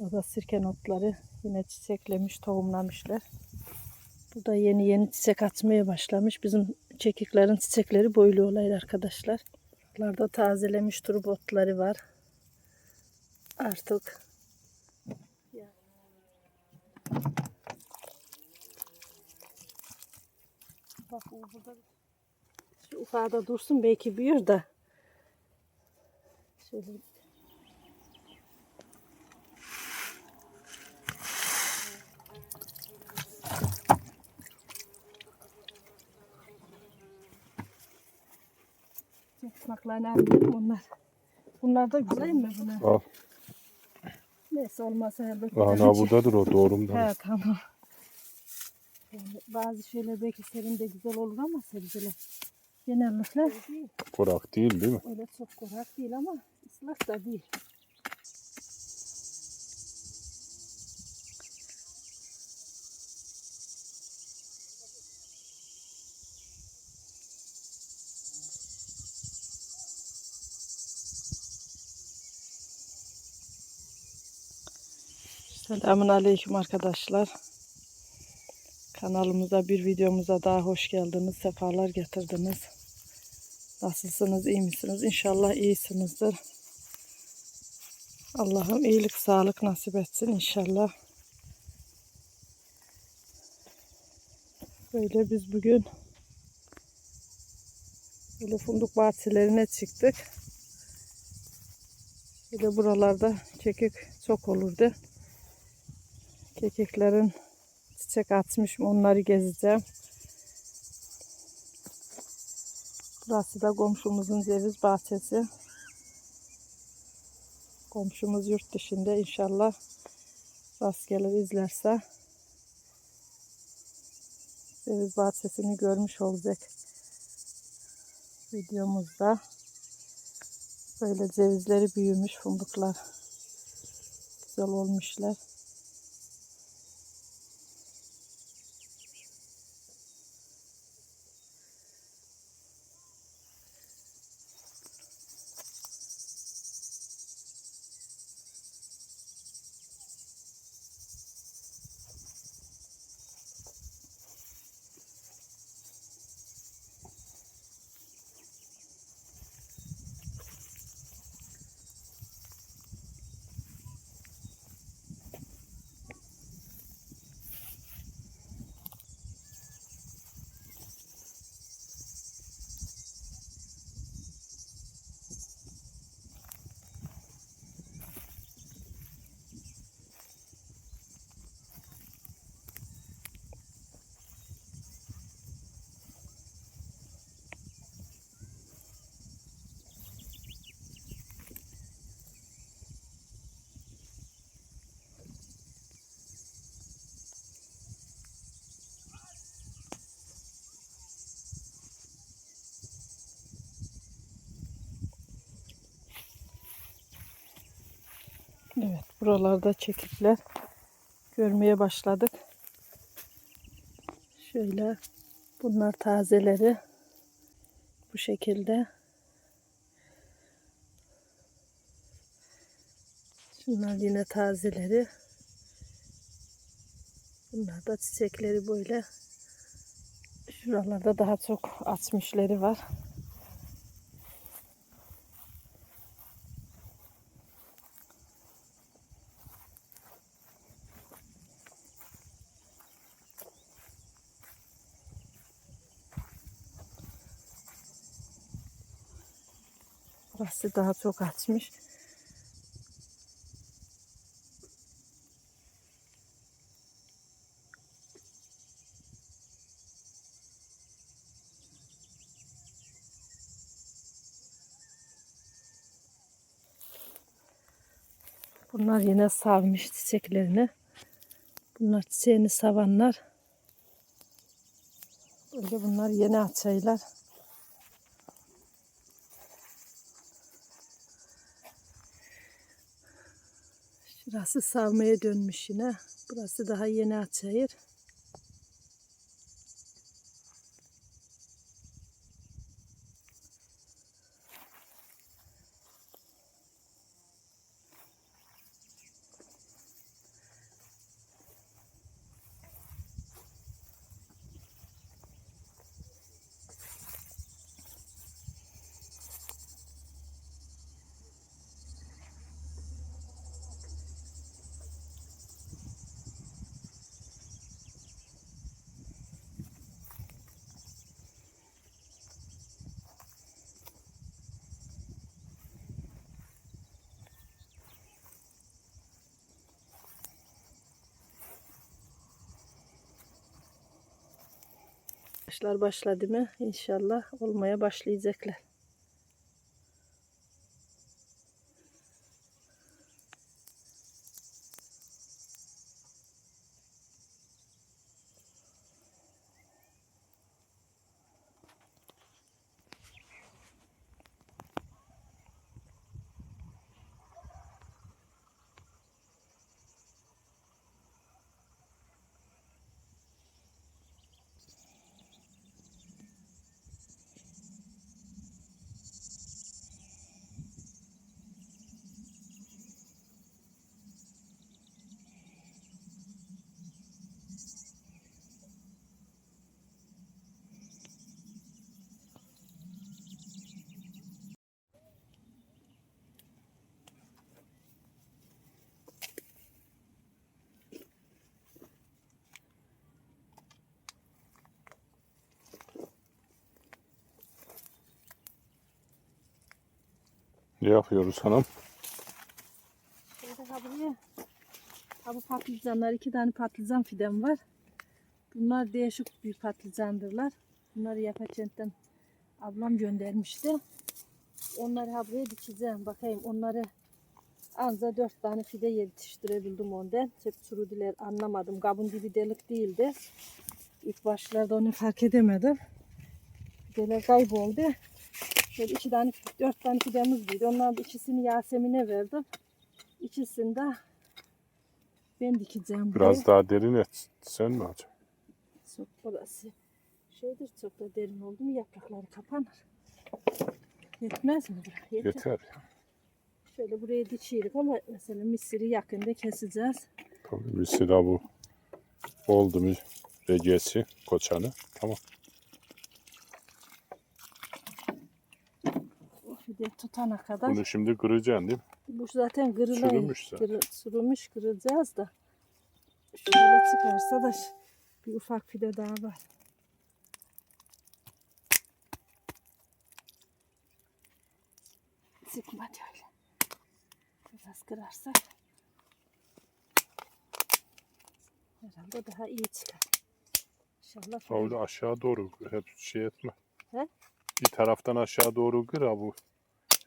Burada da sirke notları yine çiçeklemiş, tohumlamışlar. Bu da yeni yeni çiçek açmaya başlamış. Bizim çekiklerin çiçekleri böyle olaydı arkadaşlar. Buralarda tazelemiş turp otları var. Artık Bak o burada şu ufada dursun belki büyür de. Şöyle Çakmaklarını alayım onlar. Bunlar da güzel mi bunlar? Al. Neyse olmazsa elbette. Ana buradadır o doğrumdan. He tamam. Yani bazı şeyler belki serinde güzel olur ama sebzeler genellikle Kurak değil değil mi? öyle çok kurak değil ama ıslak da değil. Selamun Aleyküm arkadaşlar. Kanalımıza bir videomuza daha hoş geldiniz. Sefalar getirdiniz. Nasılsınız? iyi misiniz? İnşallah iyisinizdir. Allah'ım iyilik, sağlık nasip etsin inşallah. Böyle biz bugün böyle fındık bahçelerine çıktık. Böyle buralarda kekik çok olurdu. Kekiklerin çiçek atmış mı onları gezeceğim. Burası da komşumuzun ceviz bahçesi. Komşumuz yurt dışında inşallah rast gelir izlerse ceviz bahçesini görmüş olacak videomuzda. Böyle cevizleri büyümüş fındıklar. Güzel olmuşlar. Evet, buralarda çekikler görmeye başladık. Şöyle bunlar tazeleri bu şekilde. Şunlar yine tazeleri. Bunlar da çiçekleri böyle. Şuralarda daha çok açmışları var. Burası daha çok açmış. Bunlar yine savmış çiçeklerini. Bunlar çiçeğini savanlar. Böyle bunlar yeni açaylar. Şurası savmaya dönmüş yine. Burası daha yeni açayır. Başlar başladı mı inşallah olmaya başlayacaklar. Ne yapıyoruz hanım? Ha bu patlıcanlar iki tane patlıcan fidem var. Bunlar değişik bir patlıcandırlar. Bunları yapaçentten ablam göndermişti. Onları ha buraya dikeceğim. Bakayım onları anca dört tane fide yetiştirebildim ondan. Hep çürüdüler anlamadım. Kabın dibi delik değildi. İlk başlarda onu fark edemedim. Fideler kayboldu. Şöyle iki tane, dört tane fidemiz vardı. Onların ikisini Yasemin'e verdim. İkisini de ben dikeceğim. Biraz daha derin et. Sen mi acaba? Çok burası şeydir çok da derin oldu mu yaprakları kapanır. Yetmez mi? Yeter. Yeter. Şöyle buraya dikeyim ama mesela misiri yakında keseceğiz. Tabii mesela bu oldu mu regesi, koçanı. Tamam. Bir de tutana kadar. Bunu şimdi kıracaksın değil mi? Bu zaten kırılayım. Çürümüş zaten. Kırı, çürümüş kıracağız da. Şöyle çıkarsa da bir ufak fide daha var. Sıkma öyle. Biraz kırarsak herhalde daha iyi çıkar. İnşallah. Öyle aşağı doğru hep şey etme. He? Bir taraftan aşağı doğru kır ha bu.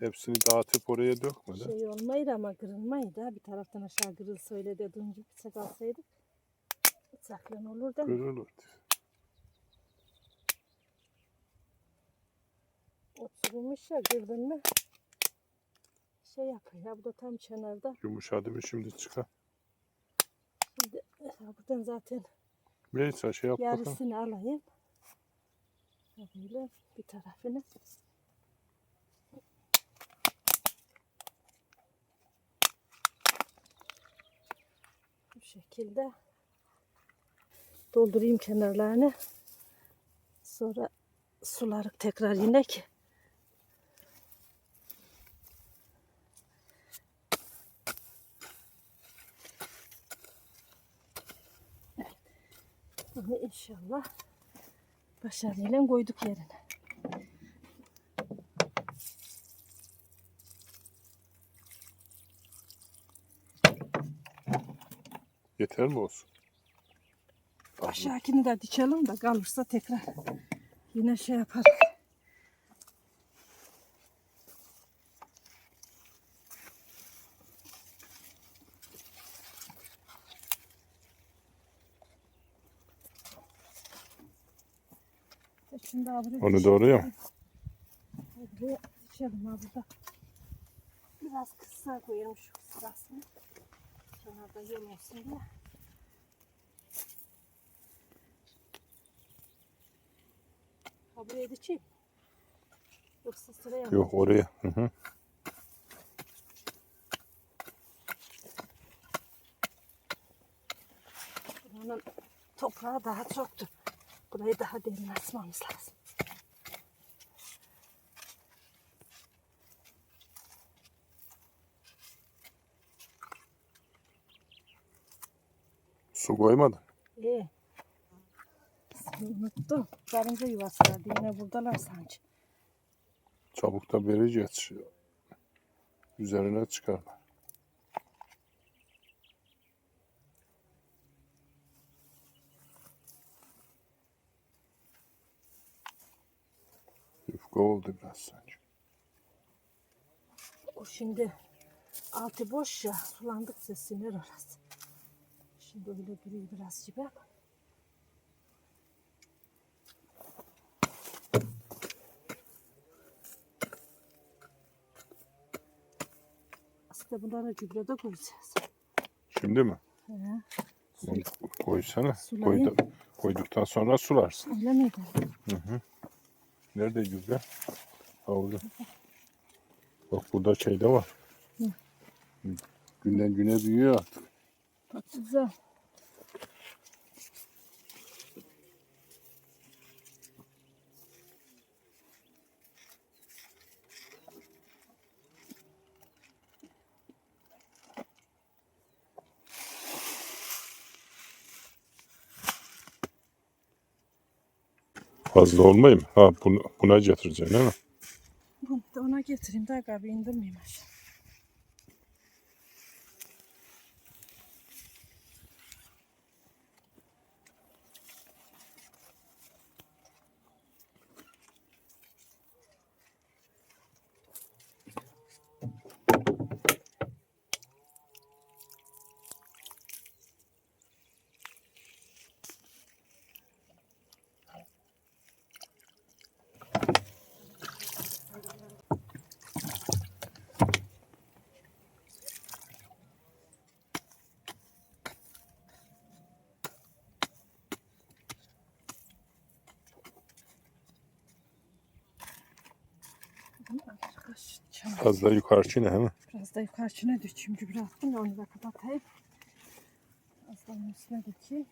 Hepsini dağıtıp oraya dökme de. Şey olmaydı ama kırılmaydı. ha. Bir taraftan aşağı kırılsa öyle dediğin gibi bıçak alsaydık. Bıçakla olur da. Kırılır. Oturmuş ya gördün mü? Şey yapıyor ya bu da tam kenarda. Yumuşadı mı şimdi çıkar. Şimdi ya buradan zaten Neyse şey yap bakalım. yarısını alayım. Böyle bir tarafını. Şekilde doldurayım kenarlarını. Sonra suları tekrar inek. Bunu inşallah başarıyla koyduk yerine. Yeter mi olsun? Aşağıkini de dikelim de kalırsa tekrar yine şey yaparız. Şimdi Onu da oraya mı? Buraya dikelim ha burada. Biraz kısa koyalım şu yol olsun diye. Ha buraya dikeyim. Yoksa sıraya mı? Yok oraya. Hı hı. Buranın toprağı daha çoktu. Burayı daha derin açmamız lazım. Su koymadın. İyi. Unuttum. Karınca yuvası vardı. Yine buradalar sanki. Çabuk da vereceğiz. Üzerine çıkarma. Soğudu biraz sanki. O şimdi altı boş ya sulandıkça sinir orası. Şimdi öyle duruyor biraz gibi ama. Aslında bunlara gübre de koyacağız. Şimdi mi? He, Onu koysana. Sulayayım. Koydu, koyduktan sonra sularsın. öyle miydi? Nerede gübre? Ha orada. Bak burada şey de var. Hı. Günden güne büyüyor artık. Güzel. Fazla olmayayım. Ha bunu, buna getireceksin değil mi? Bunu da ona getireyim daha galiba indirmeyeyim aşağı. Arkadaş, çam- Fazla yukarı çine hemen. Biraz da yukarıçına düşeyim gübre attım ya onu da kapatayım. Az da üstüne dökeyim.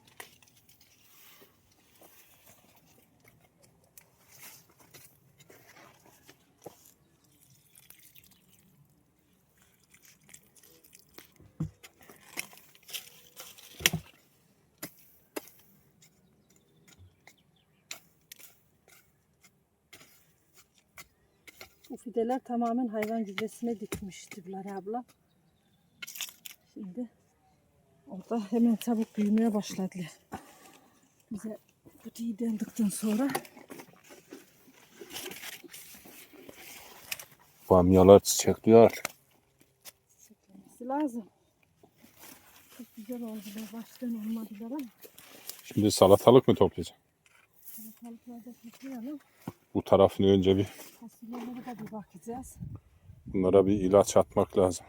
Bu fideler tamamen hayvan gübresine dikmişti Bilal abla. Şimdi orada hemen çabuk büyümeye başladılar. Bize bu dildendikten sonra Bamyalar çiçekliyor artık. çekilmesi lazım. Çok güzel oldular. Baştan olmadılar ama Şimdi salatalık mı toplayacağım? salatalıklarda toplayalım. Bu tarafını önce bir Fasulyelere de bir bakacağız. bunlara bir ilaç atmak lazım.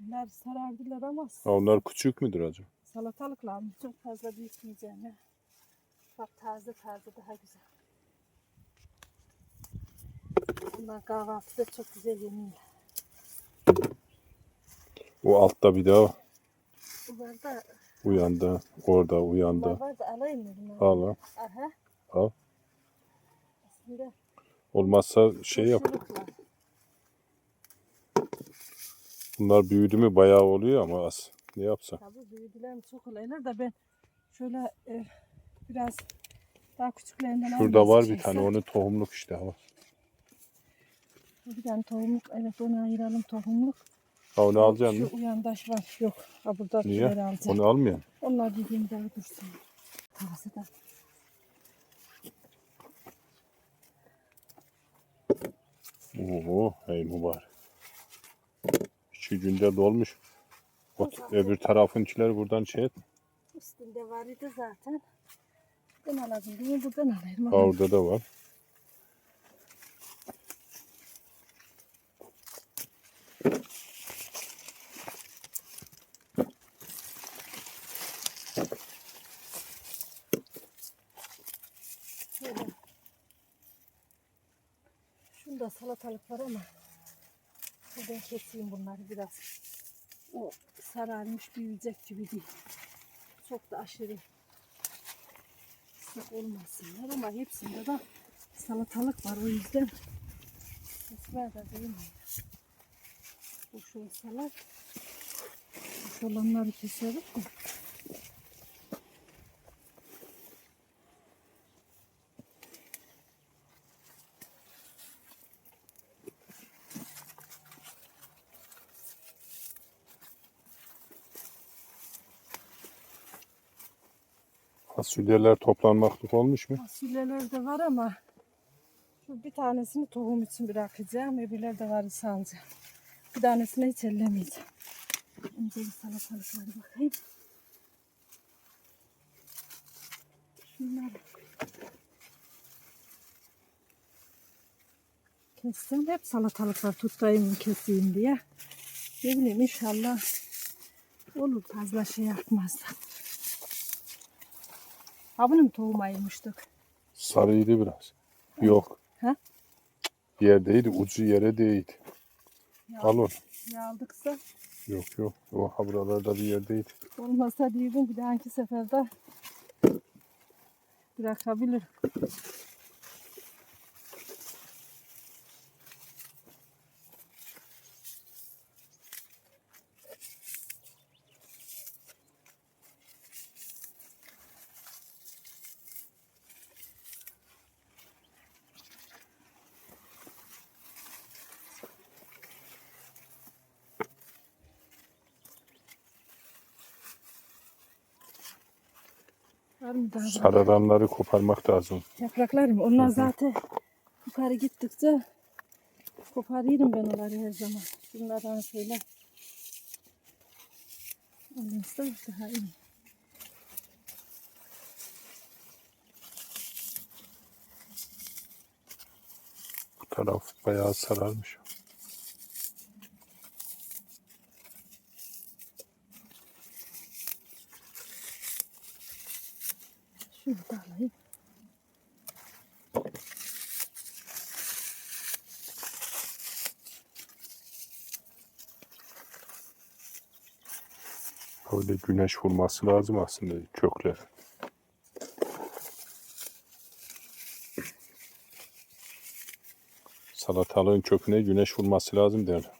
Bunlar sarardılar ama Ha, onlar küçük müdür acaba? salatalıklar? Çok fazla büyütmeyeceğim ya. Bak taze taze daha güzel. Bunlar kahvaltıda çok güzel yeniyor. O altta bir daha Bunlar da uyandı. Orada bunlar uyandı. var da alayım mı bunları? Al al. Aha. Al. Aslında Olmazsa şey yap. Bunlar büyüdü mü bayağı oluyor ama az. Ne yapsa? Tabii büyüdüler çok olaylar da ben şöyle e, biraz daha küçüklerinden Şurada var bir tane onun tohumluk işte. Ha, Bir tane tohumluk evet onu ayıralım tohumluk. ha onu alacaksın mı? Şu uyandaş var yok. Ha burada Niye? alacağım. Onu almıyorsun. Onlar dediğim daha dursun. Taze da. Oo, hey mübarek. İki günde dolmuş. Bak öbür tarafınkiler buradan şey et. Üstünde var idi zaten. Ben alacağım değil mi? Buradan alayım. Orada da var. Şöyle. Şunda salatalık var ama buradan keseyim bunları biraz. O sararmış büyüyecek gibi değil. Çok da aşırı sık olmasınlar ama hepsinde de salatalık var o yüzden kesmeye de değil mi? Boş olsalar boş olanları keserim. Fasulyeler toplanmaklık olmuş mu? Fasulyeler de var ama Şu bir tanesini tohum için bırakacağım. Öbürleri de varsa alacağım. Bir tanesini hiç ellemeyeceğim. Önce bir salatalıklara bakayım. Şunlar. Kestim. Hep salatalıklar tutayım keseyim diye. Ne bileyim inşallah olur fazla şey yapmazlar. Ha bunu mu tohum ayırmıştık? Sarıydı biraz. Yok. Ha? Yerdeydi. Ucu yere değdi. Al onu. ya aldıksa Yok yok. O ha buralarda bir yerdeydi. olmasa diyordum bir dahaki seferde bırakabilir. Var mı daha? Koparmak lazım. Yapraklar mı? Onlar zaten yukarı gittikçe koparıyorum ben onları her zaman. Bunlardan şöyle alınsa daha iyi. Bu taraf bayağı sararmış. Da alayım. Böyle güneş vurması lazım aslında kökler. Salatalığın köküne güneş vurması lazım derler.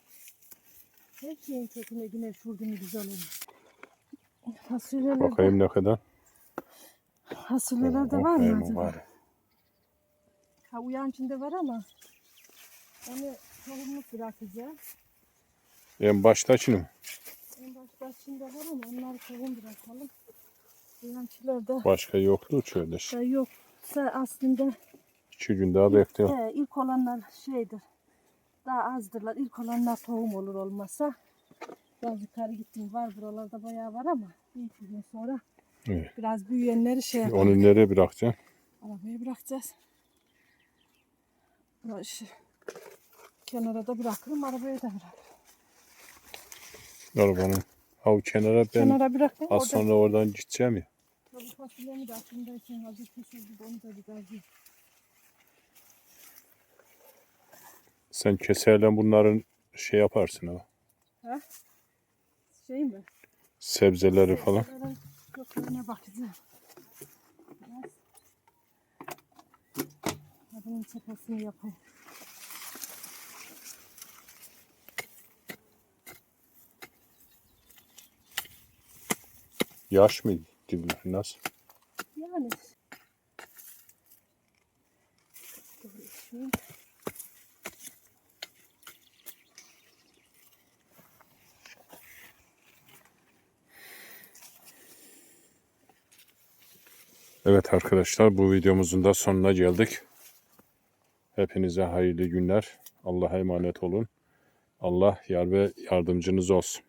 Her şeyin köküne güneş vurdu mu güzel olur. Fasulyeler, Bakayım ne kadar. Fasulyeler de var mı acaba? var. Ha uyan içinde var ama onu tohumluk bırakacağım. En baştakini mi? En başta içinde var ama onları tohum bırakalım. Uyançlar da Başka yoktu şöyle. da yoksa aslında İki gün daha bekliyorum. He, ilk olanlar şeydir. Daha azdırlar. İlk olanlar tohum olur olmasa. Biraz yukarı gittim var buralarda bayağı var ama bir iki gün sonra Evet. biraz büyüyenleri şey yapalım. Onu nereye bırakacaksın? Arabaya bırakacağız. Bura şu kenara da bırakırım, arabaya da bırakırım. Arabanın. Ha o kenara ben Kenara bırakın. az sonra oradan gideceğim ya. Tabii fasulyemi de aklımdayken hazır kesildi. Onu da bir gazlayayım. Sen keserle bunların şey yaparsın ha. Ha? Şey mi? Sebzeleri falan. Köklerine bakacağım. Biraz. Bunun tepesini yapayım. Yaş mı dibler? Nasıl? Yani. Evet arkadaşlar bu videomuzun da sonuna geldik. Hepinize hayırlı günler. Allah'a emanet olun. Allah yar ve yardımcınız olsun.